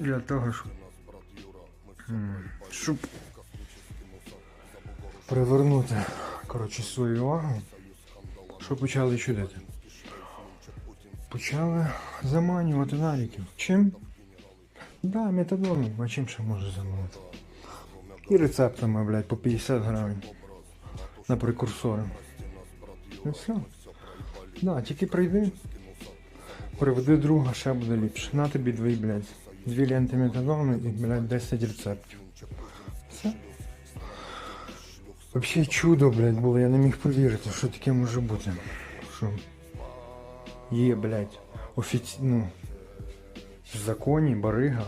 для того, щоб, щоб привернути коротше, свою увагу, що почали чудити. Почали заманювати наліків. Чим? Да, метадоном, а чим ще може заманити? І рецептами, блядь, по 50 гривень на прекурсори. І все. Да, тільки прийди, приведи друга, ще буде ліпше. На тобі дві, блядь, дві ленти метадону і, блядь, 10 рецептів. Все. Вообще чудо, блядь, було, я не міг повірити, що таке може бути. Що є, блядь, офіційно в законі барига,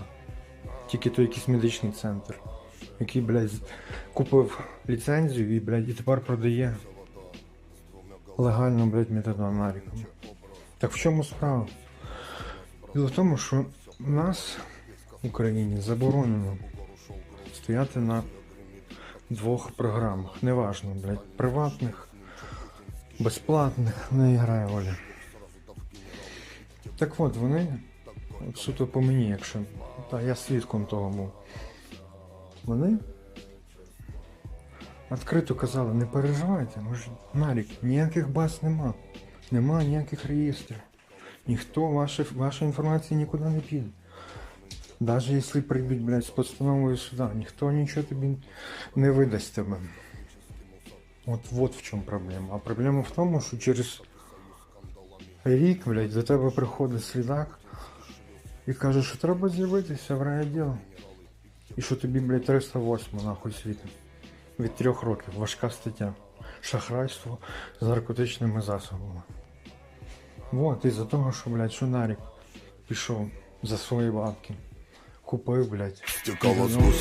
тільки то якийсь медичний центр, який, блядь, купив ліцензію і, блядь, і тепер продає легально, блядь, метадон. Так в чому справа? Діло в тому, що в нас в Україні заборонено стояти на двох програмах. Неважно, блядь, приватних, безплатних, не грає ролі. Так от вони, суто по мені, якщо. Та я свідком того був. Вони відкрито казали, не переживайте, ж нарік, ніяких баз нема. Нема ніяких реєстрів. Ніхто ваші, ваша інформація нікуди не піде. Навіть якщо прийдуть, блядь, з постановою суда, ніхто нічого тобі не видасть тебе. От вот в чому проблема. А проблема в тому, що через рік, блядь, до тебе приходить слідак і каже, що треба з'явитися в райвідділ. І що тобі, блядь, 308 нахуй світить. Від трьох років. Важка стаття. Шахрайство з наркотичними засобами. Вот, із-за того, що, блядь, Шунарик пішов за свої бабки. Купив, блядь. Ну, сквозь